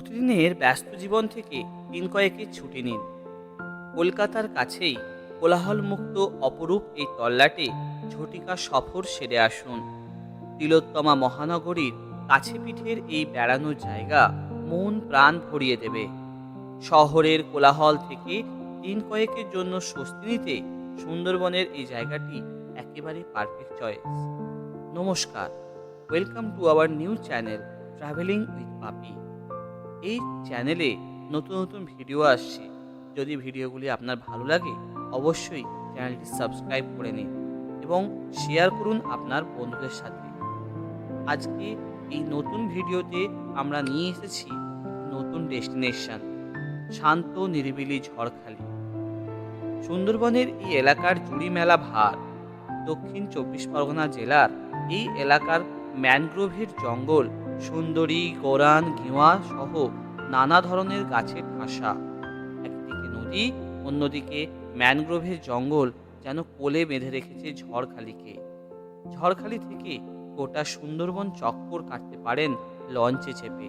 প্রতিদিনের ব্যস্ত জীবন থেকে দিন কয়েকের ছুটি নিন। কলকাতার কাছেই কোলাহলমুক্ত অপরূপ এই তল্লাটে ঝটিকা সফর সেরে আসুন। তিলোত্তমা মহানগরীর কাছে পিঠের এই বেড়ানোর জায়গা মন প্রাণ ভরিয়ে দেবে। শহরের কোলাহল থেকে দিন কয়েকের জন্য স্বস্তি নিতে সুন্দরবনের এই জায়গাটি একেবারে পারফেক্ট চয়েস নমস্কার। Welcome to our new channel travelling with Papi এই চ্যানেলে নতুন নতুন ভিডিও আসছে। যদি ভিডিওগুলি আপনার ভালো লাগে, অবশ্যই চ্যানেলটি সাবস্ক্রাইব করে নিন এবং শেয়ার করুন আপনার বন্ধুদের সাথে। আজকে এই নতুন ভিডিওতে আমরা নিয়ে এসেছি নতুন ডেস্টিনেশন শান্ত, নিরিবিলি ঝড়খালি। সুন্দরবনের এই এলাকার জুড়ি মেলা ভার, দক্ষিণ চব্বিশ পরগনা জেলার এই এলাকার ম্যানগ্রোভের জঙ্গল সুন্দরী গোরান গেওয়া সহ নানা ধরনের গাছের ঠাসা একদিকে নদী, অন্যদিকে ম্যানগ্রোভের জঙ্গল যেন কোলে বেঁধে রেখেছে ঝড়খালিকে। ঝড়খালি থেকে গোটা সুন্দরবন চক্কর কাটতে পারেন লঞ্চে চেপে।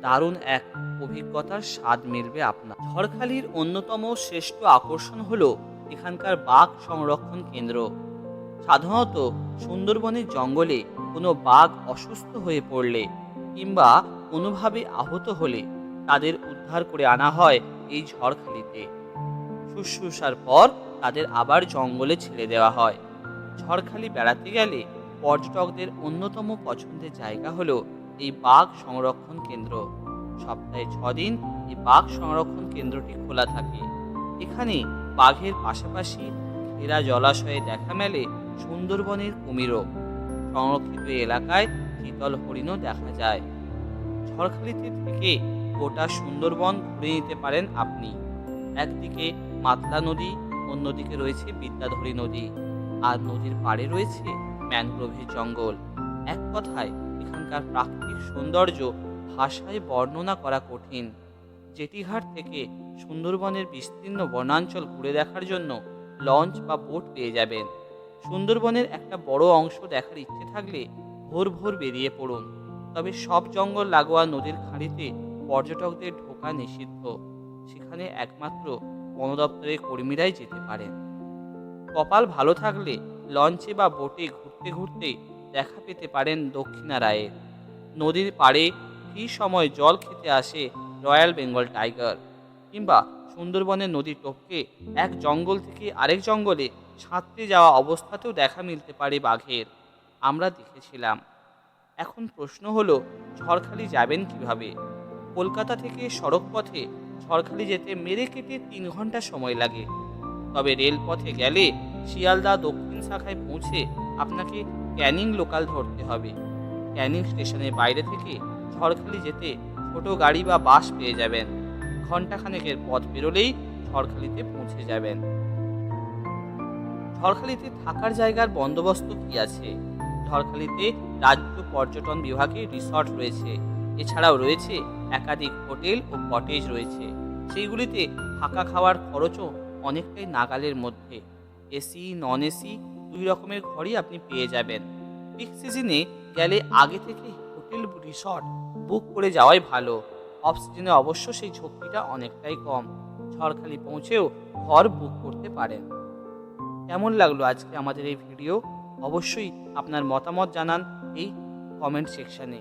দারুণ এক অভিজ্ঞতার স্বাদ মিলবে আপনার। ঝড়খালির অন্যতম শ্রেষ্ঠ আকর্ষণ হল এখানকার বাঘ সংরক্ষণ কেন্দ্র। সাধারণত সুন্দরবনের জঙ্গলে কোনো বাঘ অসুস্থ হয়ে পড়লে কিংবা কোনোভাবে আহত হলে তাদের উদ্ধার করে আনা হয় এই ঝড়খালিতে। শুশ্রূষার পর তাদের আবার জঙ্গলে ছেড়ে দেওয়া হয়। ঝড়খালি বেড়াতে গেলে পর্যটকদের অন্যতম পছন্দের জায়গা হলো এই বাঘ সংরক্ষণ কেন্দ্র। সপ্তাহে ছদিন এই বাঘ সংরক্ষণ কেন্দ্রটি খোলা থাকে। এখানে বাঘের পাশাপাশি ঘেরা জলাশয়ে দেখা মেলে সুন্দরবনের কুমিরও। সংরক্ষিত এলাকায় শীতল হরিণও দেখা যায়। ঝড়খালিতে থেকে গোটা সুন্দরবন ঘুরে নিতে পারেন আপনি। একদিকে মাতলা নদী, অন্যদিকে রয়েছে বিদ্যাধরী নদী। আর নদীর পাড়ে রয়েছে ম্যানগ্রোভের জঙ্গল। এক কথায়, এখানকার প্রাকৃতিক সৌন্দর্য ভাষায় বর্ণনা করা কঠিন। জেটিঘাট থেকে সুন্দরবনের বিস্তীর্ণ বনাঞ্চল ঘুরে দেখার জন্য লঞ্চ বা বোট পেয়ে যাবেন। সুন্দরবনের একটা বড় অংশ দেখার ইচ্ছে থাকলে ভোর ভোর বেরিয়ে পড়ুন। তবে সব জঙ্গল লাগোয়া নদীর খাঁড়িতে পর্যটকদের ঢোকা নিষিদ্ধ। সেখানে একমাত্র বন দপ্তরের কর্মীরাই যেতে পারেন। কপাল ভালো থাকলে লঞ্চে বা বোটে ঘুরতে ঘুরতে দেখা পেতে পারেন দক্ষিণা রায়ের নদীর পাড়ে ফি সময় জল খেতে আসে রয়্যাল বেঙ্গল টাইগার কিংবা সুন্দরবনের নদী টপকে এক জঙ্গল থেকে আরেক জঙ্গলে ছাঁততে যাওয়া অবস্থাতেও দেখা মিলতে পারে বাঘের। আমরা দেখেছিলাম। এখন প্রশ্ন হলো, ঝড়খালি যাবেন কীভাবে? কলকাতা থেকে সড়ক পথে ঝড়খালি যেতে মেরে কেটে তিন ঘণ্টা সময় লাগে। তবে রেলপথে গেলে শিয়ালদা দক্ষিণ শাখায় পৌঁছে আপনাকে ক্যানিং লোকাল ধরতে হবে। ক্যানিং স্টেশনের বাইরে থেকে ঝড়খালি যেতে ছোট গাড়ি বা বাস পেয়ে যাবেন। ঘন্টাখানেকের পথ বেরোলেই ঝড়খালিতে পৌঁছে যাবেন। ঝড়খালিতে থাকার জায়গার বন্দোবস্ত কি আছে? ঝড়খালিতে রাজ্য পর্যটন বিভাগে রিসর্ট রয়েছে। এছাড়াও রয়েছে একাধিক হোটেল ও কটেজ রয়েছে। সেইগুলিতে থাকা খাওয়ার খরচও অনেকটাই নাগালের মধ্যে। এসি নন এসি দুই রকমের ঘরই আপনি পেয়ে যাবেন। পিক সিজনে গেলে আগে থেকে হোটেল রিসর্ট বুক করে যাওয়াই ভালো। অফ সিজনে অবশ্য সেই ঝক্কিটা অনেকটাই কম। ঝড়খালি পৌঁছেও ঘর বুক করতে পারেন। কেমন লাগল আজকে আমাদের এই ভিডিও অবশ্যই আপনার মতামত জানান এই কমেন্ট সেকশানে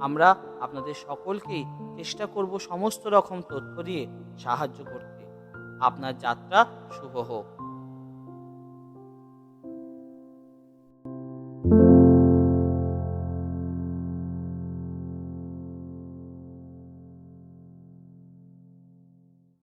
আমরা আপনাদের সকলকেই চেষ্টা করব সমস্ত রকম তথ্য দিয়ে সাহায্য করতে। আপনার যাত্রা শুভ হোক।